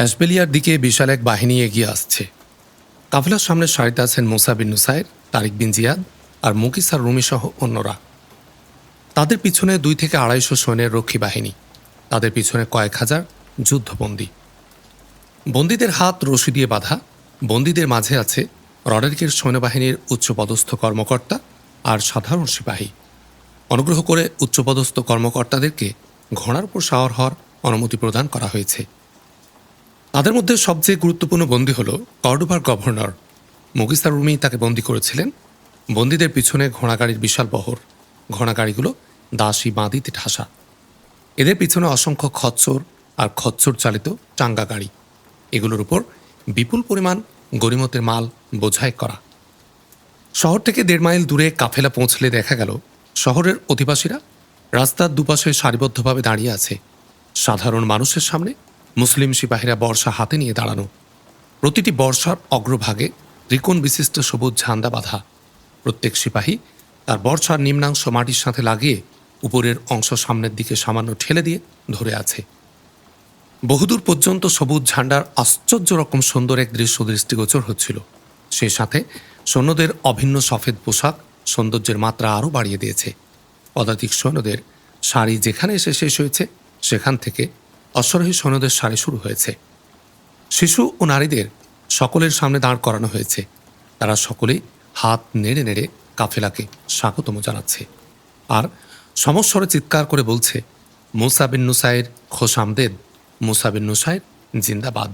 অ্যাসবেলিয়ার দিকে বিশাল এক বাহিনী এগিয়ে আসছে। কাফেলার সামনে সারিতে আছেন মুসা বিন নুসাইর, তারিক বিন জিয়াদ আর মুকিসার রুমি সহ অন্যরা। তাদের পিছনে দুই থেকে আড়াইশো সৈন্যের রক্ষী বাহিনী, তাদের পিছনে কয়েক হাজার যুদ্ধবন্দী। বন্দীদের হাত রশি দিয়ে বাঁধা, বন্দীদের মাঝে আছে রডারিকের সৈন্যবাহিনীর উচ্চপদস্থ কর্মকর্তা আর সাধারণ সিপাহী। অনুগ্রহ করে উচ্চপদস্থ কর্মকর্তাদেরকে ঘোড়ার উপর সাওয়ার হওয়ার অনুমতি প্রদান করা হয়েছে। তাদের মধ্যে সবচেয়ে গুরুত্বপূর্ণ বন্দী হল কর্ডোবার গভর্নর। মুগিস্তার রুমি তাকে বন্দী করেছিলেন। বন্দীদের পিছনে ঘোড়াগাড়ির বিশাল বহর। ঘোড়াগাড়িগুলো দাসী বাঁধিতে ঠাসা। এদের পিছনে অসংখ্য খচ্চর আর খচ্চর চালিত চাঙ্গা গাড়ি। এগুলোর উপর বিপুল পরিমাণ গরিমতের মাল বোঝাই করা। শহর থেকে দেড় মাইল দূরে কাফেলা পৌঁছলে দেখা গেল, শহরের অধিবাসীরা রাস্তার দুপাশে সারিবদ্ধভাবে দাঁড়িয়ে আছে। সাধারণ মানুষের সামনে মুসলিম সিপাহীরা বর্ষা হাতে নিয়ে দাঁড়ানো। প্রতিটি বর্ষার অগ্রভাগে ত্রিকোণ বিশিষ্ট সবুজ ঝান্ডা বাঁধা। প্রত্যেক সিপাহী তার বর্ষার নিম্নাংশ মাটির সাথে লাগিয়ে উপরের অংশ সামনের দিকে সামান্য ঠেলে দিয়ে ধরে আছে। বহুদূর পর্যন্ত সবুজ ঝান্ডার আশ্চর্য রকম সুন্দর এক দৃশ্য দৃষ্টিগোচর হচ্ছিল। সে সাথে সৈন্যদের অভিন্ন সফেদ পোশাক সৌন্দর্যের মাত্রা আরও বাড়িয়ে দিয়েছে। পদাতিক সৈন্যদের শাড়ি যেখানে এসে শেষ হয়েছে, সেখান থেকে অশ্বারোহী সৈন্যদের সারি শুরু হয়েছে। শিশু ও নারীদের সকলের সামনে দাঁড় করানো হয়েছে। তারা সকলেই হাত নেড়ে নেড়ে কাফেলাকে স্বাগতম জানাচ্ছে। আর সমস্বরে চিৎকার করে বলছে, মুসা বিন নুসাইর খোসামদেদ মুসা বিন নুসাইর জিন্দাবাদ।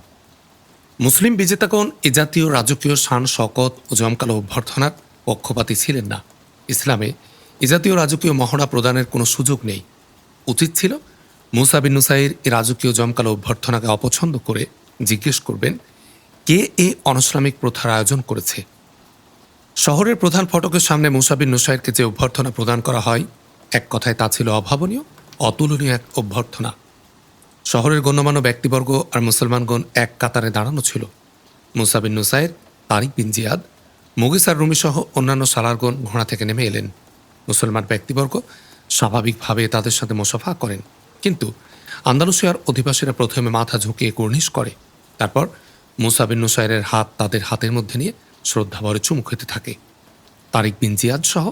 মুসলিম বিজেতাগণ এ জাতীয় রাজকীয় শান, শকত ও জমকালো অভ্যর্থনার পক্ষপাতী ছিলেন না। ইসলামে এ জাতীয় রাজকীয় মহড়া প্রদানের কোনো সুযোগ নেই। উচিত ছিল মুসা বিন নুসাইর এ রাজকীয় জমকালো অভ্যর্থনাকে অপছন্দ করে জিজ্ঞেস করবেন, কে এ অনশ্রামিক প্রথার আয়োজন করেছে? শহরের প্রধান ফটকের সামনে মুসাবিন নুসাইরকে যে অভ্যর্থনা প্রদান করা হয়, এক কথায় তা ছিল অভাবনীয়, অতুলনীয় এক অভ্যর্থনা। শহরের গণ্যমান্য ব্যক্তিবর্গ আর মুসলমানগণ এক কাতারে দাঁড়ানো ছিল। মুসাবিন নুসাইর, তারিক বিন জিয়াদ মুগিসার রুমি সহ অন্যান্য সালারগণ ঘোড়া থেকে নেমে এলেন। মুসলমান ব্যক্তিবর্গ স্বাভাবিকভাবে তাদের সাথে মোসাফা করেন। কিন্তু আন্দালুসিয়ার অধিবাসীরা প্রথমে মাথা ঝুঁকিয়ে কুর্নিশ করে। তারপর মুসাবিন নুসাইরের হাত তাদের হাতের মধ্যে নিয়ে শ্রদ্ধাভরে চুমু খেতে থাকে। তারিক বিন জিয়াদ সহ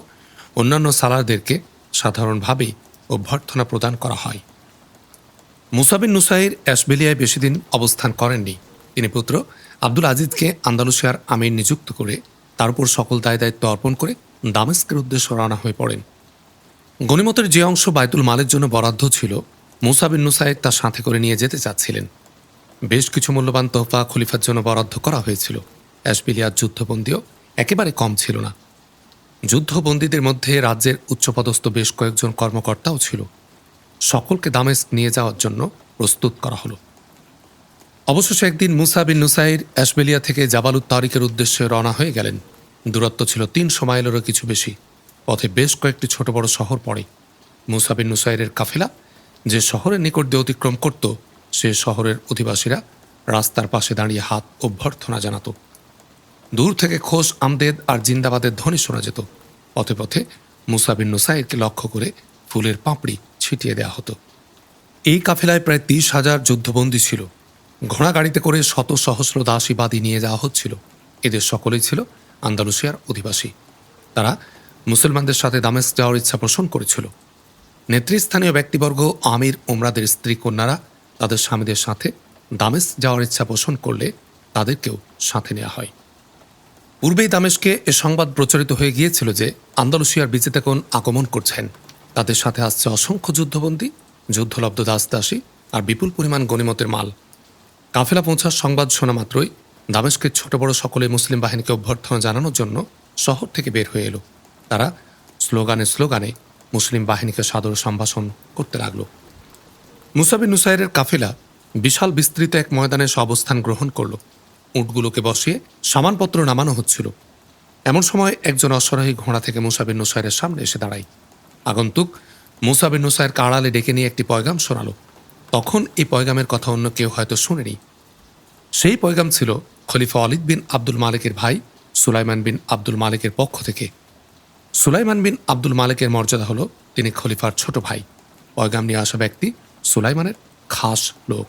অন্যান্য সালারদেরকে সাধারণভাবেই অভ্যর্থনা প্রদান করা হয়। মুসাবিন নুসাইর অ্যাশবেলিয়ায় বেশি দিন অবস্থান করেননি। তিনি পুত্র আব্দুল আজিজকে আন্দালুসিয়ার আমির নিযুক্ত করে তার উপর সকল দায় দায়িত্ব অর্পণ করে দামেস্কের উদ্দেশ্যে রওনা হয়ে পড়েন। গণিমতের যে অংশ বায়তুল মালের জন্য বরাদ্দ ছিল মুসাবিন নুসাইর তার সাথে করে নিয়ে যেতে চাচ্ছিলেন। বেশ কিছু মূল্যবান তোহফা খলিফার জন্য বরাদ্দ করা হয়েছিল। অ্যাশবিলিয়ার যুদ্ধবন্দীও একেবারে কম ছিল না। যুদ্ধবন্দীদের মধ্যে রাজ্যের উচ্চপদস্থ বেশ কয়েকজন কর্মকর্তাও ছিল। সকলকে দামেস্ক নিয়ে যাওয়ার জন্য প্রস্তুত করা হলো। অবশেষে একদিন মুসা বিন নুসাইর অ্যাশবেলিয়া থেকে জাবালুত তারিকের উদ্দেশ্যে রওনা হয়ে গেলেন। দূরত্ব ছিল তিন মাইলেরও কিছু বেশি। পথে বেশ কয়েকটি ছোট বড় শহর পড়ে। মুসাবিন নুসাইরের কাফেলা যে শহরের নিকট দিয়ে অতিক্রম করত, সে শহরের অধিবাসীরা রাস্তার পাশে দাঁড়িয়ে হাত অভ্যর্থনা জানাত। দূর থেকে খোশ আমদেদ আর জিন্দাবাদের ধ্বনি শোনা যেত। পথে পথে মুসাবিন নুসাইরকে লক্ষ্য করে ফুলের পাপড়ি ছিটিয়ে দেওয়া হতো। এই কাফেলায় প্রায় তিরিশ হাজার যুদ্ধবন্দী ছিল। ঘোড়া গাড়িতে করে শত সহস্র দাসীবাদী নিয়ে যাওয়া হচ্ছিল। এদের সকলেই ছিল আন্দালুসিয়ার অধিবাসী। তারা মুসলমানদের সাথে দামেস্ক যাওয়ার ইচ্ছা পোষণ করেছিল। নেতৃস্থানীয় ব্যক্তিবর্গ আমির ওমরাদের স্ত্রী কন্যারা তাদের স্বামীদের সাথে দামেস্ক যাওয়ার ইচ্ছা পোষণ করলে তাদেরকেও সাথে নেওয়া হয়। পূর্বেই দামেশকে এ সংবাদ প্রচারিত হয়ে গিয়েছিল যে আন্দালুসিয়ার বিজেতাগণ আগমন করছেন। তাদের সাথে আসছে অসংখ্য যুদ্ধবন্দী, যুদ্ধলব্ধ দাস দাসী আর বিপুল পরিমাণ গণিমতের মাল। কাফেলা পৌঁছার সংবাদ শোনা মাত্রই দামেশকের ছোট বড় সকলে মুসলিম বাহিনীকে অভ্যর্থনা জানানোর জন্য শহর থেকে বের হয়ে এলো। তারা স্লোগানে স্লোগানে মুসলিম বাহিনীকে সাদর সম্ভাষণ করতে লাগল। মুসাবিন নুসাইরের কাফেলা বিশাল বিস্তৃত এক ময়দানে এসে অবস্থান গ্রহণ করল। উঁটগুলোকে বসিয়ে সামানপত্র নামানো হচ্ছিল। এমন সময় একজন অশ্বরাহী ঘোড়া থেকে মুসাবিন নুসাইরের সামনে এসে দাঁড়ায়। আগন্তুক মুসাবিন নুসাইর কাড়ালে ডেকে নিয়ে একটি পয়গাম শোনালো তখন এই পয়গামের কথা অন্য কেউ হয়তো শুনেনি। সেই পয়গাম ছিল খলিফা অলিদ বিন আব্দুল মালিকের ভাই সুলাইমান বিন আব্দুল মালিকের পক্ষ থেকে। সুলাইমান বিন আব্দুল মালিকের মর্যাদা হলো তিনি খলিফার ছোট ভাই। পয়গাম নিয়ে আসা ব্যক্তি সুলাইমানের খাস লোক।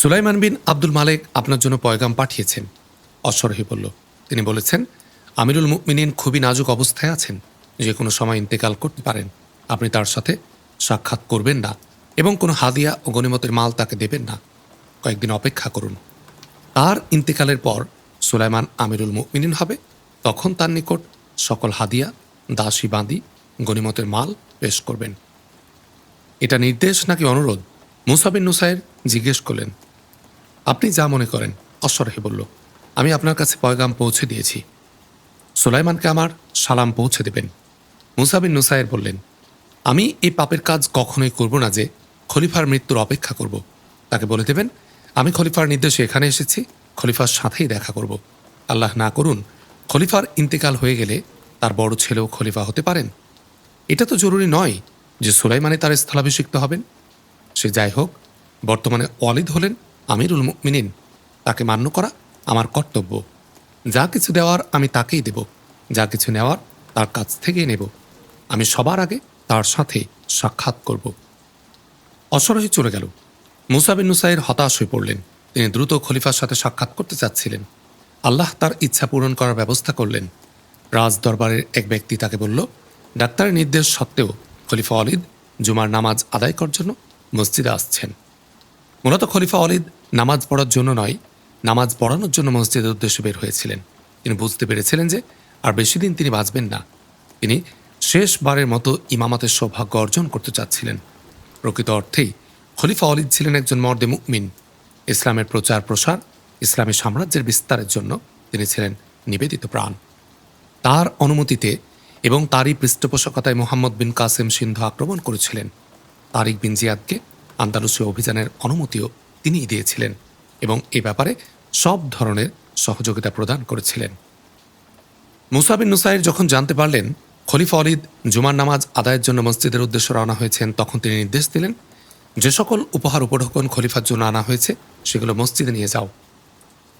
সুলাইমান বিন আব্দুল মালেক আপনার জন্য পয়গাম পাঠিয়েছেন। অশ্বরোহী বলল, তিনি বলেছেন, আমিরুল মুমিনিন খুবই নাজুক অবস্থায় আছেন, যে কোনো সময় ইন্তেকাল করতে পারেন। আপনি তার সাথে সাক্ষাৎ করবেন না এবং কোনো হাদিয়া ও গণিমতের মাল তাকে দেবেন না। কয়েকদিন অপেক্ষা করুন। তার ইন্তেকালের পর সুলাইমান আমিরুল মুমিনিন হবে, তখন তার নিকট সকল হাদিয়া, দাসী বাঁধি, গণিমতের মাল পেশ করবেন। এটা নির্দেশ নাকি অনুরোধ? মুসাবিন নুসাইর জিজ্ঞেস করলেন, আপনি যা মনে করেন, অশ্বরহে বলল, আমি আপনার কাছে পয়গাম পৌঁছে দিয়েছি। সুলাইমানকে আমার সালাম পৌঁছে দেবেন। মুসাবিন নুসাইর বললেন, আমি এই পাপের কাজ কখনোই করব না যে খলিফার মৃত্যুর অপেক্ষা করব। তাকে বলে দেবেন, আমি খলিফার নির্দেশে এখানে এসেছি, খলিফার সাথেই দেখা করব। আল্লাহ না করুন খলিফার ইন্তেকাল হয়ে গেলে তার বড় ছেলেও খলিফা হতে পারেন। এটা তো জরুরি নয় যে সুলাইমানে তার স্থলাভিষিক্ত হবেন। সে যাই হোক, বর্তমানে অলিদ হলেন আমিরুল মিনিন তাকে মান্য করা আমার কর্তব্য। যা কিছু দেওয়ার আমি তাকেই দেব। যা কিছু নেওয়ার তার কাছ থেকেই নেব। আমি সবার আগে তার সাথে সাক্ষাৎ করব। অসরহি চলে গেল। মুসাবিন হতাশ হয়ে পড়লেন। তিনি দ্রুত খলিফার সাথে সাক্ষাৎ করতে চাচ্ছিলেন। আল্লাহ তার ইচ্ছা পূরণ করার ব্যবস্থা করলেন। রাজ দরবারের এক ব্যক্তি তাকে বলল, ডাক্তারের নির্দেশ সত্ত্বেও খলিফা অলিদ জুমার নামাজ আদায় করার জন্য মসজিদে আসছেন। মূলত খলিফা অলিদ নামাজ পড়ার জন্য নয়, নামাজ পড়ানোর জন্য মসজিদের উদ্দেশ্যে বের হয়েছিলেন। তিনি বুঝতে পেরেছিলেন যে আর বেশি দিন তিনি বাঁচবেন না। তিনি শেষবারের মতো ইমামাতের সৌভাগ্য অর্জন করতে চাচ্ছিলেন। প্রকৃত অর্থেই খলিফা অলিদ ছিলেন একজন মর্দে মুকমিন ইসলামের প্রচার প্রসার ইসলামী সাম্রাজ্যের বিস্তারের জন্য তিনি ছিলেন নিবেদিত প্রাণ। তার অনুমতিতে এবং তারই পৃষ্ঠপোষকতায় মোহাম্মদ বিন কাসেম সিন্ধু আক্রমণ করেছিলেন। তারিক বিন জিয়াদকে আন্দালুসীয় অভিযানের অনুমতিও তিনিই দিয়েছিলেন এবং এ ব্যাপারে সব ধরনের সহযোগিতা প্রদান করেছিলেন। মুসা বিন নুসাইর যখন জানতে পারলেন খলিফা অলিদ জুমার নামাজ আদায়ের জন্য মসজিদের উদ্দেশ্যে রওনা হয়েছেন, তখন তিনি নির্দেশ দিলেন, যে সকল উপহার উপঢৌকন খলিফার জন্য আনা হয়েছে, সেগুলো মসজিদে নিয়ে যাও।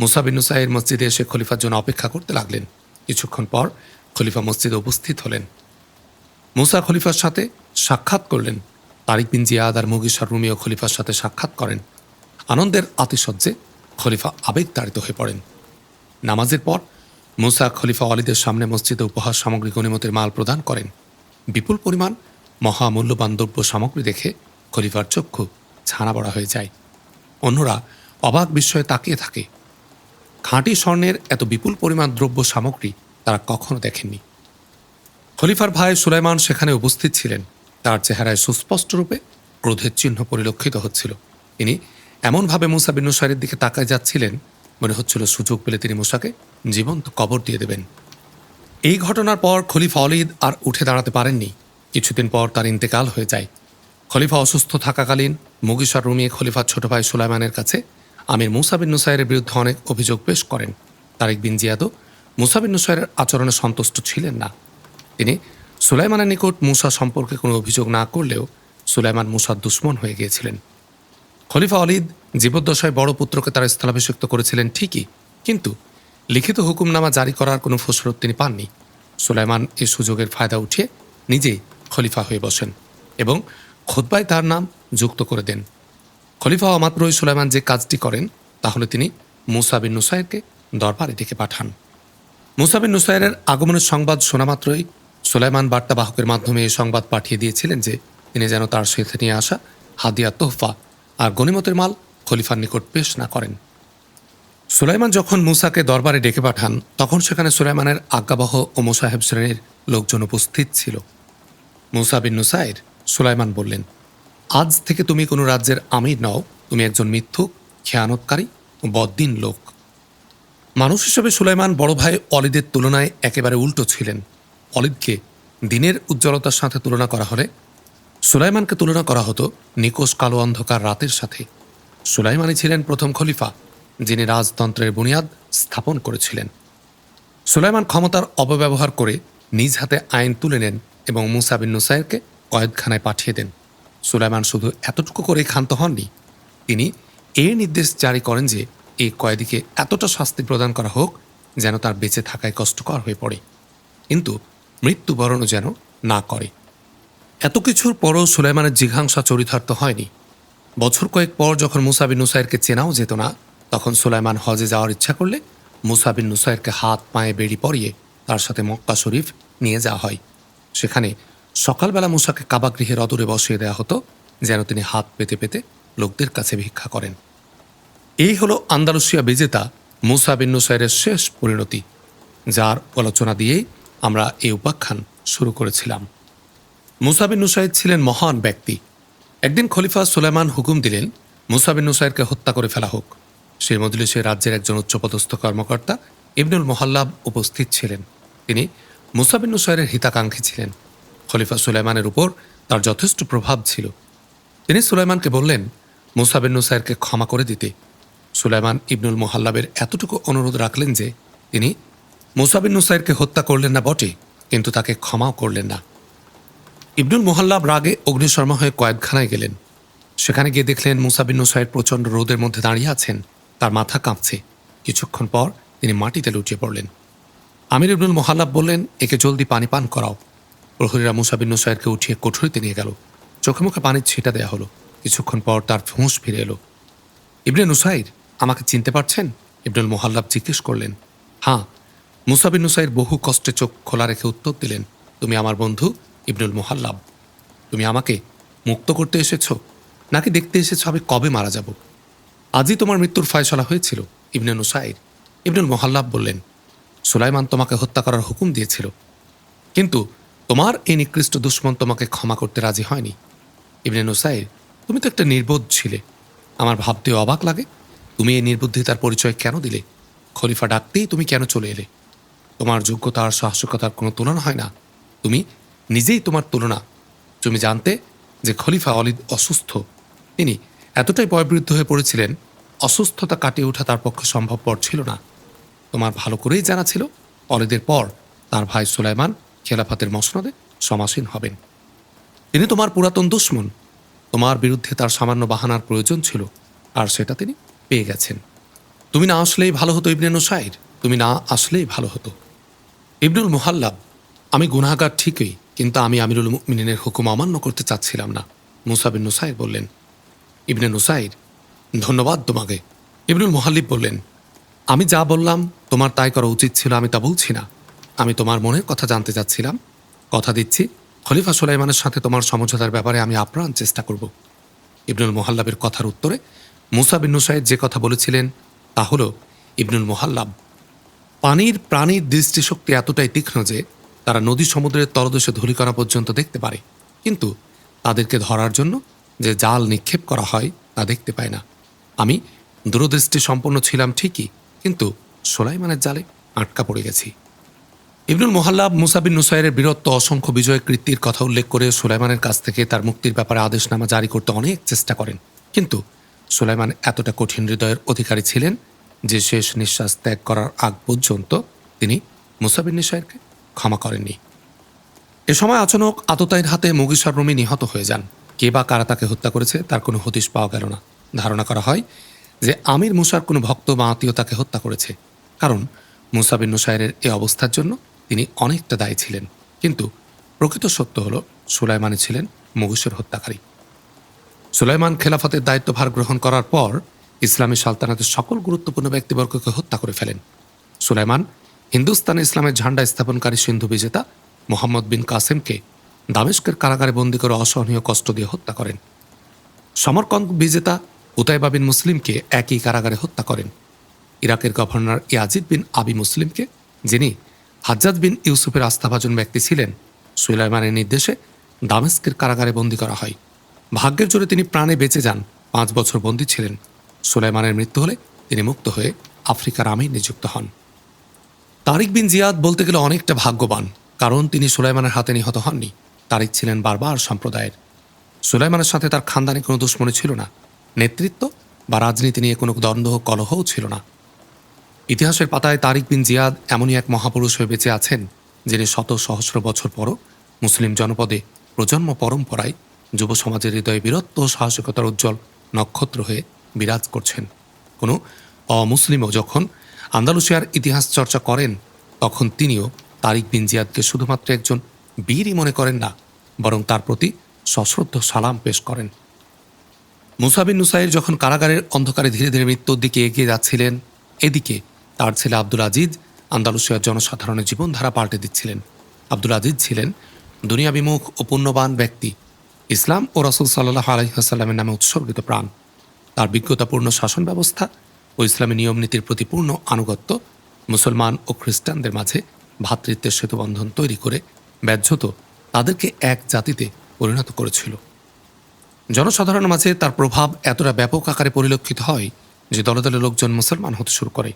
মুসা বিন মসজিদে এসে খলিফার জন্য অপেক্ষা করতে লাগলেন। কিছুক্ষণ পর খলিফা মসজিদে উপস্থিত হলেন। মুসা খলিফার সাথে সাক্ষাৎ করলেন। তারিক বিন জিয়াদ আর মুগিসার রুমিও খলিফার সাথে সাক্ষাৎ করেন। আনন্দের আতিশয্যে খলিফা আবেগতাড়িত হয়ে পড়েন। নামাজের পর মুসা খলিফা অলিদের সামনে মসজিদে উপহার সামগ্রী গণিমতের মাল প্রদান করেন। বিপুল পরিমাণ মহামূল্যবান দ্রব্য সামগ্রী দেখে খলিফার চক্ষু ছানা বড়া হয়ে যায়। অন্যরা অবাক বিস্ময়ে তাকিয়ে থাকে। খাঁটি স্বর্ণের এত বিপুল পরিমাণ দ্রব্য সামগ্রী তারা কখনো দেখেননি। খলিফার ভাই সুলাইমান সেখানে উপস্থিত ছিলেন। তার চেহারায় সুস্পষ্ট রূপে ক্রোধের চিহ্ন পরিলক্ষিত হচ্ছিল। তিনি এমনভাবে মুসা বিন নুসাইরের দিকে তাকায় যাচ্ছিলেন, মনে হচ্ছিল সুযোগ পেলে তিনি মুসাকে জীবন্ত কবর দিয়ে দেবেন। এই ঘটনার পর খলিফা অলিদ আর উঠে দাঁড়াতে পারেননি। কিছুদিন পর তার ইন্তেকাল হয়ে যায়। খলিফা অসুস্থ থাকাকালীন মুগিসার রুমিয়ে খলিফার ছোট ভাই সুলাইমানের কাছে আমির মুসা বিন নুসাইরের বিরুদ্ধে অনেক অভিযোগ পেশ করেন। তারেক বিন জিয়াদও মুসা বিন নুসাইরের আচরণে সন্তুষ্ট ছিলেন না। তিনি সুলাইমানের নিকট মুসা সম্পর্কে কোনো অভিযোগ না করলেও সুলাইমান মুসার দুশ্মন হয়ে গিয়েছিলেন। খলিফা অলিদ জীবদ্দশায় বড় পুত্রকে তার স্থলাভিষিক্ত করেছিলেন ঠিকই, কিন্তু লিখিত হুকুমনামা জারি করার কোনো ফসরত তিনি পাননি। সুলাইমান এই সুযোগের ফায়দা উঠিয়ে নিজেই খলিফা হয়ে বসেন এবং খোদবায় তার নাম যুক্ত করে দেন। খলিফা অমাত্রই সুলাইমান যে কাজটি করেন, তাহলে তিনি মুসা বিন নুসাইরকে দরবারে ডেকে পাঠান। মুসা বিন নুসাইরের আগমনের সংবাদ শোনা মাত্রই সুলাইমান বার্তাবাহকের মাধ্যমে এই সংবাদ পাঠিয়ে দিয়েছিলেন যে, তিনি যেন তার সাথে নিয়ে আসা হাদিয়া, তোহফা আর গনিমতের মাল খলিফার নিকট পেশ না করেন। সুলাইমান যখন মুসাকে দরবারে ডেকে পাঠান, তখন সেখানে সুলাইমানের আজ্ঞাবহ ও মোসাহেব শ্রেণির লোকজন উপস্থিত ছিল। মুসা বিন নুসাইর সুলাইমান বললেন আজ থেকে তুমি কোনো রাজ্যের আমির নও। তুমি একজন মিথ্যুক, খেয়ানতকারী বদ্দিন লোক। মানুষ হিসেবে সুলাইমান বড় ভাই অলিদের তুলনায় একেবারে উল্টো ছিলেন। অলিদকে দিনের উজ্জ্বলতার সাথে তুলনা করা হলে সুলাইমানকে তুলনা করা হতো নিকোষ কালো অন্ধকার রাতের সাথে। সুলাইমানই ছিলেন প্রথম খলিফা, যিনি রাজতন্ত্রের বুনিয়াদ স্থাপন করেছিলেন। সুলাইমান ক্ষমতার অপব্যবহার করে নিজ হাতে আইন তুলে নেন এবং মুসাবিন নুসাইরকে কয়েদখানায় পাঠিয়ে দেন। সুলাইমান শুধু এতটুকু করেই ক্ষান্ত হননি। তিনি এই নির্দেশ জারি করেন যে এই কয়েদিকে এতটা শাস্তি প্রদান করা হোক যেন তার বেঁচে থাকায় কষ্টকর হয়ে পড়ে। কিন্তু মৃত্যুবরণও যেন না করে। এত কিছুর পরও সুলাইমানের জিঘাংসা চরিতার্থ হয়নি। বছর কয়েক পর যখন মুসাবিন নুসাইরকে চেনাও যেত না, তখন সুলাইমান হজে যাওয়ার ইচ্ছা করলে মুসাবিন নুসাইরকে হাত পায়ে বেড়ি পরিয়ে তার সাথে মক্কা শরীফ নিয়ে যাওয়া হয়। সেখানে সকালবেলা মুসাকে কাবাগৃহের অদূরে বসিয়ে দেওয়া হতো, যেন তিনি হাত পেতে পেতে লোকদের কাছে ভিক্ষা করেন। এই হলো আন্দালুসিয়া বিজেতা মুসা বিন নুসাইরের শেষ পরিণতি, যার আলোচনা দিয়েই আমরা এই উপাখ্যান শুরু করেছিলাম। মুসা বিন নুসাইর ছিলেন মহান ব্যক্তি। একদিন খলিফা সুলেমান হুকুম দিলেন, মুসা বিন নুসাইরকে হত্যা করে ফেলা হোক। সেই মজলিসে রাজ্যের একজন উচ্চপদস্থ কর্মকর্তা ইবনুল মোহাল্লাব উপস্থিত ছিলেন। তিনি মুসা বিন নুসাইরের হিতাকাঙ্ক্ষী ছিলেন। খলিফা সুলাইমানের উপর তার যথেষ্ট প্রভাব ছিল। তিনি সুলাইমানকে বললেন, মুসা বিন নুসাইরকে ক্ষমা করে দিতে। সুলাইমান ইবনুল মোহাল্লাবের এতটুকু অনুরোধ রাখলেন যে, তিনি, মুসা বিন নুসাইরকে হত্যা করলেন না বটে, কিন্তু তাকে ক্ষমাও করলেন না। ইবনুল মোহাল্লাব রাগে অগ্নিশর্মা হয়ে কয়েকখানায় গেলেন। সেখানে গিয়ে দেখলেন মুসা বিন নুসাইর প্রচণ্ড রোদের মধ্যে দাঁড়িয়ে আছেন। তার মাথা কাঁপছে। কিছুক্ষণ পর তিনি মাটিতে লুটিয়ে পড়লেন। আমির ইবনুল মোহাল্লাব বললেন, একে জলদি পানি পান করাও। প্রহরীরা মুসা বিন নুসাইরকে উঠিয়ে কোঠরিতে নিয়ে গেল। চোখে মুখে পানির ছিটা দেয়া হলো। কিছুক্ষণ পর তার হুঁশ ফিরে এলো। ইবনে নুসাইর, আমাকে চিনতে পারছেন? ইবনুল মোহাল্লাব জিজ্ঞেস করলেন। হ্যাঁ। মুসাবিন নুসাইর বহু কষ্টে চোখ খোলা রেখে উত্তর দিলেন, তুমি আমার বন্ধু ইবনুল মোহাল্লাব। তুমি আমাকে মুক্ত করতে এসেছ? নাকি দেখতে এসেছ আমি কবে মারা যাব? আজই তোমার মৃত্যুর ফয়সলা হয়েছিল, ইবনে নুসাইর, ইবনুল মোহাল্লাব বললেন। সুলাইমান তোমাকে হত্যা করার হুকুম দিয়েছিল। কিন্তু তোমার এই নিকৃষ্ট দুশ্মন তোমাকে ক্ষমা করতে রাজি হয়নি। ইবনে নুসাইর, তুমি তো একটা নির্বোধ ছিলে। আমার ভাবতে অবাক লাগে, তুমি এই নির্বুদ্ধিতার পরিচয় কেন দিলে? খলিফা ডাকতেই তুমি কেন চলে এলে? তোমার যোগ্যতা আর সাহসিকতার কোনো তুলনা হয় না। তুমি নিজেই তোমার তুলনা। তুমি জানতে যে খলিফা অলিদ অসুস্থ। তিনি এতটাই বয়বৃদ্ধ হয়ে পড়েছিলেন, অসুস্থতা কাটিয়ে ওঠা তার পক্ষে সম্ভবপর ছিল না। তোমার ভালো করেই জানা ছিল, অলিদের পর তার ভাই সুলাইমান খেলাফাতের মসনদে সমাসীন হবেন। তিনি তোমার পুরাতন দুশ্মন। তোমার বিরুদ্ধে তার সামান্য বাহানার প্রয়োজন ছিল, আর সেটা তিনি পেয়ে গেছেন। তুমি না আসলেই ভালো হতো ইবনে নুসাইর, তুমি না আসলেই ভালো হতো। ইবনুল মুহাল্লাব, আমি গুনাহগার ঠিকই, কিন্তু আমি আমিরুল মুমিনের হুকুম অমান্য করতে চাচ্ছিলাম না মুসাবিন নুসাইর বললেন। ইবনে নুসাইর, ধন্যবাদ তোমাকে। ইবনুল মুহাল্লিব বললেন, আমি যা বললাম, তোমার তাই করা উচিত ছিল, আমি তা বলছি না। আমি তোমার মনের কথা জানতে চাচ্ছিলাম কথা দিচ্ছি, খলিফা সুলাইমানের সাথে তোমার সমঝোতার ব্যাপারে আমি আপ্রাণ চেষ্টা করব। ইবনুল মোহাল্লাবের কথার উত্তরে মুসা বিন নুসাইদ যে কথা বলেছিলেন, তা হল, ইবনুল মোহাল্লাব, পানির প্রাণীর দৃষ্টিশক্তি এতটাই তীক্ষ্ণ যে তারা নদী সমুদ্রের তলদেশে ধূলিকণা পর্যন্ত দেখতে পারে। কিন্তু তাদেরকে ধরার জন্য যে জাল নিক্ষেপ করা হয়, তা দেখতে পায় না। আমি দূরদৃষ্টি সম্পন্ন ছিলাম ঠিকই, কিন্তু সোলাইমানের জালে আটকা পড়ে গেছি। ইবনুল মোহাল্লাব মুসাবিন নুসাইরের বীরত্ব, অসংখ্য বিজয় কৃত্তির কথা উল্লেখ করে সুলাইমানের কাছ থেকে তার মুক্তির ব্যাপারে আদেশনামা জারি করতে অনেক চেষ্টা করেন। কিন্তু সুলাইমান এতটা কঠিন হৃদয়ের অধিকারী ছিলেন যে শেষ নিঃশ্বাস ত্যাগ করার আগ পর্যন্ত তিনি মুসাবিন নিসাইরকে ক্ষমা করেননি। এ সময় আচানক আততায়ীর হাতে মুগিসার রুমি নিহত হয়ে যান। কে বা কারা তাকে হত্যা করেছে তার কোনো হদিশ পাওয়া গেল না। ধারণা করা হয় যে আমির মুসার কোনো ভক্ত বা আত্মীয় তাকে হত্যা করেছে। কারণ মুসাবিন নুসাইরের এ অবস্থার জন্য তিনি অনেকটা দায়ী ছিলেন। কিন্তু প্রকৃত সত্য হল সুলাইমানি ছিলেন মুগুসের হত্যাকারী। সুলাইমান খেলাফতের দায়িত্বভার গ্রহণ করার পর ইসলামী সালতানাতের সকল গুরুত্বপূর্ণ ব্যক্তিবর্গকে হত্যা করে ফেলেন। সুলাইমান হিন্দুস্তানে ইসলামের ঝান্ডা স্থাপনকারী সিন্ধু বিজেতা মোহাম্মদ বিন কাসেমকে দামেস্কের কারাগারে বন্দি করে অসহনীয় কষ্ট দিয়ে হত্যা করেন। সমরকন্দ বিজেতা উতাইবা বিন মুসলিমকে একই কারাগারে হত্যা করেন। ইরাকের গভর্নর ইয়াজিদ বিন আবি মুসলিমকে, যিনি হাজ্জাদ বিন ইউসুফের আস্থাভাজন ব্যক্তি ছিলেন। সুলাইমানের নির্দেশে দামেস্কের কারাগারে বন্দী করা হয়। ভাগ্যের জোরে তিনি প্রাণে বেঁচে যান। পাঁচ বছর বন্দী ছিলেন। সুলাইমানের মৃত্যু হলে তিনি মুক্ত হয়ে আফ্রিকার আমির নিযুক্ত হন। তারিক বিন জিয়াদ বলতে গেলে অনেকটা ভাগ্যবান, কারণ তিনি সুলাইমানের হাতে নিহত হননি। তারিক ছিলেন বারবার সম্প্রদায়ের। সুলাইমানের সাথে তার খানদানি কোনো দুশ্মনী ছিল না। নেতৃত্ব বা রাজনীতি নিয়ে কোনো দ্বন্দ্ব কলহও ছিল না। ইতিহাসের পাতায় তারিক বিন জিয়াদ এমনই এক মহাপুরুষ হয়ে বেঁচে আছেন, যিনি শত সহস্র বছর পরও মুসলিম জনপদে প্রজন্ম পরম্পরায় যুব সমাজের হৃদয়ে বীরত্ব ও সাহসিকতার উজ্জ্বল নক্ষত্র হয়ে বিরাজ করছেন। কোনো অমুসলিমও যখন আন্দালুসিয়ার ইতিহাস চর্চা করেন, তখন তিনিও তারিক বিন জিয়াদকে শুধুমাত্র একজন বীরই মনে করেন না, বরং তার প্রতি সশ্রদ্ধ সালাম পেশ করেন। মুসাবিন নুসাইর যখন কারাগারের অন্ধকারে ধীরে ধীরে মৃত্যুর দিকে এগিয়ে যাচ্ছিলেন, এদিকে তার ছেলে আব্দুল আজিজ আন্দালুসিয়ার জনসাধারণের জীবনধারা পাল্টে দিচ্ছিলেন। আব্দুল আজিজ ছিলেন দুনিয়া বিমুখ ও পুণ্যবান ব্যক্তি। ইসলাম ও রসুল সাল্লাহ আলহিহাস্লামের নামে উৎসর্গিত প্রাণ। তার বিজ্ঞতাপূর্ণ শাসন ব্যবস্থা ও ইসলামী নিয়ম নীতির প্রতি পূর্ণ আনুগত্য মুসলমান ও খ্রিস্টানদের মাঝে ভ্রাতৃত্বের সেতুবন্ধন তৈরি করে ব্যাহ্যত তাদেরকে এক জাতিতে পরিণত করেছিল। জনসাধারণের মাঝে তার প্রভাব এতটা ব্যাপক আকারে পরিলক্ষিত হয় যে দলে দলে লোকজন মুসলমান হতে শুরু করে।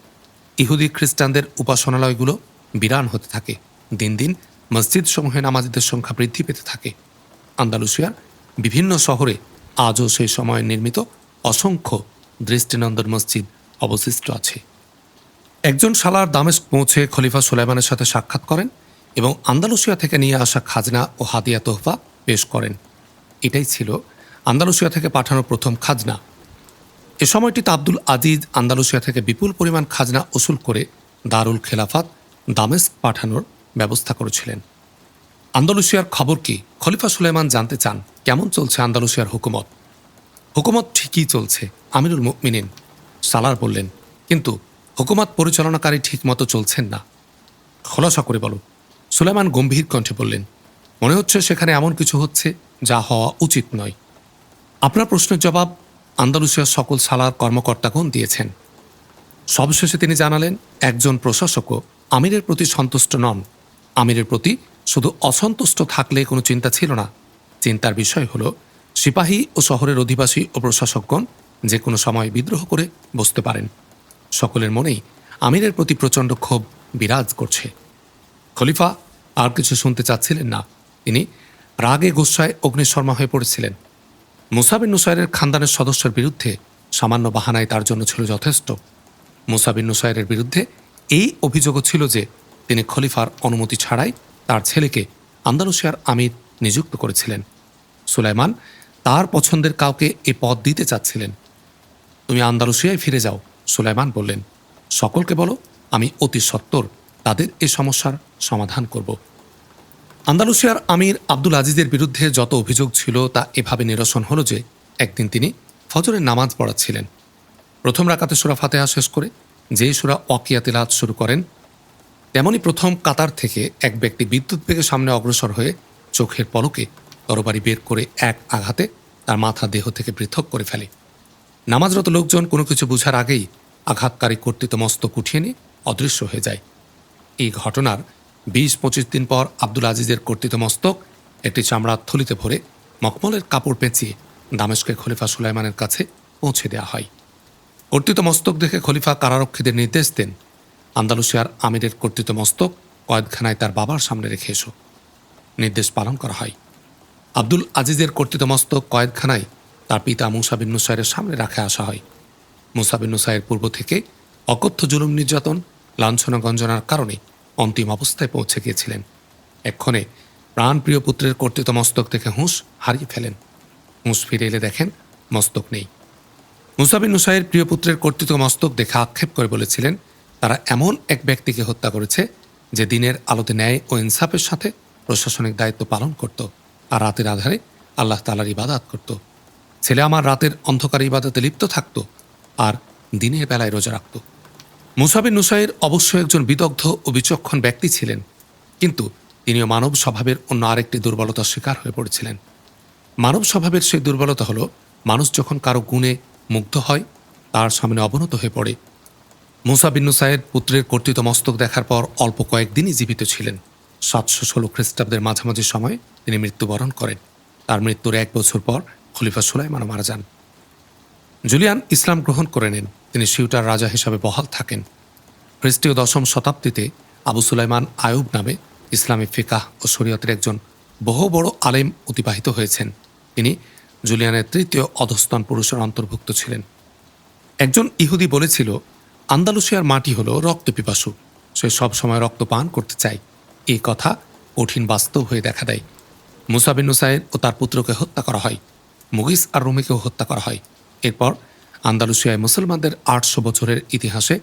ইহুদি খ্রিস্টানদের উপাসনালয়গুলো বিরান হতে থাকে। দিন দিন মসজিদ সমূহে নামাজিদের সংখ্যা বৃদ্ধি পেতে থাকে। আন্দালুসিয়ার বিভিন্ন শহরে আজও সেই সময়ে নির্মিত অসংখ্য দৃষ্টিনন্দন মসজিদ অবশিষ্ট আছে। একজন সালার দামেস্ক পৌঁছে খলিফা সুলাইমানের সাথে সাক্ষাৎ করেন এবং আন্দালুসিয়া থেকে নিয়ে আসা খাজনা ও হাদিয়া তোহফা পেশ করেন। এটাই ছিল আন্দালুসিয়া থেকে পাঠানো প্রথম খাজনা। এ সময়টিতে আব্দুল আজিজ আন্দালুসিয়া থেকে বিপুল পরিমাণ খাজনা উসুল করে দারুল খেলাফাত দামেস্ক পাঠানোর ব্যবস্থা করেছিলেন। আন্দালুসিয়ার খবর কি? খলিফা সুলেমান জানতে চান, কেমন চলছে আন্দালুসিয়ার হুকুমত? হুকুমত ঠিকই চলছে আমিরুল মুকমিনিন সালার বললেন, কিন্তু হুকুমত পরিচালনাকারী ঠিকমতো চলছেন না। খোলাসা করে বলো সুলাইমান গম্ভীর কণ্ঠে বললেন, মনে হচ্ছে সেখানে এমন কিছু হচ্ছে যা হওয়া উচিত নয়। আপনার প্রশ্নের জবাব আন্দালুসিয়ার সকল সালার কর্মকর্তাগণ দিয়েছেন। সবশেষে তিনি জানালেন, একজন প্রশাসকও আমিরের প্রতি সন্তুষ্ট নন। আমিরের প্রতি শুধু অসন্তুষ্ট থাকলে কোনো চিন্তা ছিল না। চিন্তার বিষয় হলো, সিপাহী ও শহরের অধিবাসী ও প্রশাসকগণ যে কোনো সময় বিদ্রোহ করে বসতে পারেন। সকলের মনেই আমিরের প্রতি প্রচণ্ড ক্ষোভ বিরাজ করছে। খলিফা আর কিছু শুনতে চাচ্ছিলেন না। তিনি রাগে গোসায় অগ্নিশর্মা হয়ে পড়েছিলেন। মুসাবিন নুসাইরের খানদানের সদস্যের বিরুদ্ধে সামান্য বাহানায় তার জন্য ছিল যথেষ্ট। মুসাবিন নুসাইরের বিরুদ্ধে এই অভিযোগও ছিল যে তিনি খলিফার অনুমতি ছাড়াই তার ছেলেকে আন্দালুসিয়ার আমির নিযুক্ত করেছিলেন। সুলাইমান তার পছন্দের কাউকে এ পদ দিতে চাচ্ছিলেন। তুমি আন্দালুসিয়ায় ফিরে যাও, সুলাইমান বললেন। সকলকে বলো, আমি অতি সত্বর তাদের এ সমস্যার সমাধান করব। আন্দালুসিয়ার আমির আব্দুল আজিজের বিরুদ্ধে যত অভিযোগ ছিল তা এভাবে নিরসন হলো যে একদিন তিনি ফজরের নামাজ পড়াচ্ছিলেন। প্রথম রাকাতে সুরা ফাতেহা শেষ করে যে সুরা ওয়াকিয়া তিলাওয়াত শুরু করেন, তেমনি প্রথম কাতার থেকে এক ব্যক্তি বিদ্যুৎ বেগে সামনে অগ্রসর হয়ে চোখের পলকে তরবারি বের করে এক আঘাতে তার মাথা দেহ থেকে পৃথক করে ফেলে। নামাজরত লোকজন কোনো কিছু বুঝার আগেই আঘাতকারী কর্তৃত মস্তক উঠিয়ে নিয়ে অদৃশ্য হয়ে যায়। এই ঘটনার বিশ পঁচিশ দিন পর আব্দুল আজিজের কর্তৃত মস্তক, একটি চামড়ার থলিতে ভরে মকমলের কাপড় পেঁচিয়ে দামেশকের খলিফা সুলাইমানের কাছে পৌঁছে দেওয়া হয়। কর্তৃত মস্তক দেখে খলিফা কারারক্ষীদের নির্দেশ দেন আন্দালুসিয়ার আমিরের কর্তৃত মস্তক কয়েদখানায় তার বাবার সামনে রেখে এসো। নির্দেশ পালন করা হয়। আব্দুল আজিজের কর্তৃত মস্তক কয়েদখানায় তার পিতা মুসাবিন নুসাইরের সামনে রাখা আসা হয়। মুসাবিন নুসাইয়ের পূর্ব থেকে অকথ্য জুলুম নির্যাতন, লাঞ্ছনা গঞ্জনার কারণে অন্তিম অবস্থায় পৌঁছে গিয়েছিলেন। এক্ষণে প্রাণপ্রিয় পুত্রের কর্তৃত মস্তক থেকে হুঁশ হারিয়ে ফেলেন। হুঁশ ফিরে এলে দেখেন মস্তক নেই। মুসাবিন নুসাইয়ের প্রিয় পুত্রের কর্তৃত মস্তক দেখে আক্ষেপ করে বলেছিলেন, তারা এমন এক ব্যক্তিকে হত্যা করেছে যে দিনের আলোতে ন্যায় ও ইনসাফের সাথে প্রশাসনিক দায়িত্ব পালন করত আর রাতের আধারে আল্লাহ তালার ইবাদাত করত। ছেলে আমার রাতের অন্ধকার ইবাদতে লিপ্ত থাকত আর দিনের বেলায় রোজা রাখত। মুসাবিন নুসাইর অবশ্যই একজন বিদগ্ধ ও বিচক্ষণ ব্যক্তি ছিলেন, কিন্তু তিনিও মানব স্বভাবের অন্য আরেকটি দুর্বলতার শিকার হয়ে পড়েছিলেন। মানব স্বভাবের সেই দুর্বলতা হলো, মানুষ যখন কারও গুণে মুগ্ধ হয়, তার সামনে অবনত হয়ে পড়ে। মুসা বিন নুসাইয়ের পুত্রের কর্তৃত মস্তক দেখার পর অল্প কয়েকদিনই জীবিত ছিলেন। সাতশো ষোলো খ্রিস্টাব্দের মাঝামাঝি সময় তিনি মৃত্যুবরণ করেন। তার মৃত্যুর এক বছর পর খলিফা সুলাইমানও মারা যান। জুলিয়ান ইসলাম গ্রহণ করে নেন। তিনি সিউটার রাজা হিসাবে বহাল থাকেন। খ্রিস্টীয় দশম শতাব্দীতে আবু সুলাইমান আয়ুব নামে ইসলামী ফিকাহ ও শরীয়তের একজন বহু বড় আলেম অতিবাহিত হয়েছেন। তিনি জুলিয়ানের তৃতীয় অধস্তন পুরুষের অন্তর্ভুক্ত ছিলেন। একজন ইহুদি বলেছিল, আন্দালুসিয়ার মাটি হল রক্ত পিপাসু। সে সবসময় রক্ত পান করতে চায়। এই কথা কঠিন বাস্তব হয়ে দেখা দেয়। মুসাবিন নুসাইর ও তার পুত্রকে হত্যা করা হয়। মুগিস আর রুমিকেও হত্যা করা হয়। এরপর আন্দালুসিয়ায় মুসলমানদের আটশো বছরের ইতিহাসে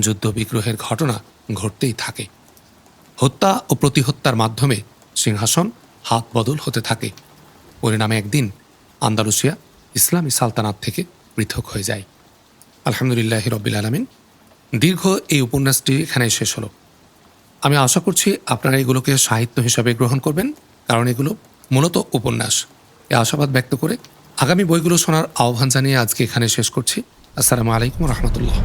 যুদ্ধ বিগ্রহের ঘটনা ঘটতেই থাকে। হত্যা ও প্রতিহত্যার মাধ্যমে সিংহাসন হাত বদল হতে থাকে। পরিণামে একদিন আন্দালুসিয়া ইসলামী সালতানাত থেকে পৃথক হয়ে যায়। আলহামদুলিল্লাহ রবিল আলমিন। দীর্ঘ এই উপন্যাসটি এখানে শেষ হলো। আমি আশা করছি আপনারা এগুলোকে সাহিত্য হিসাবে গ্রহণ করবেন, কারণ এগুলো মূলত উপন্যাস। এ আশাবাদ ব্যক্ত করে আগামী বইগুলো শোনার আহ্বান জানিয়ে আজকে এখানে শেষ করছি। আসসালামু আলাইকুম রহমতুল্লাহ।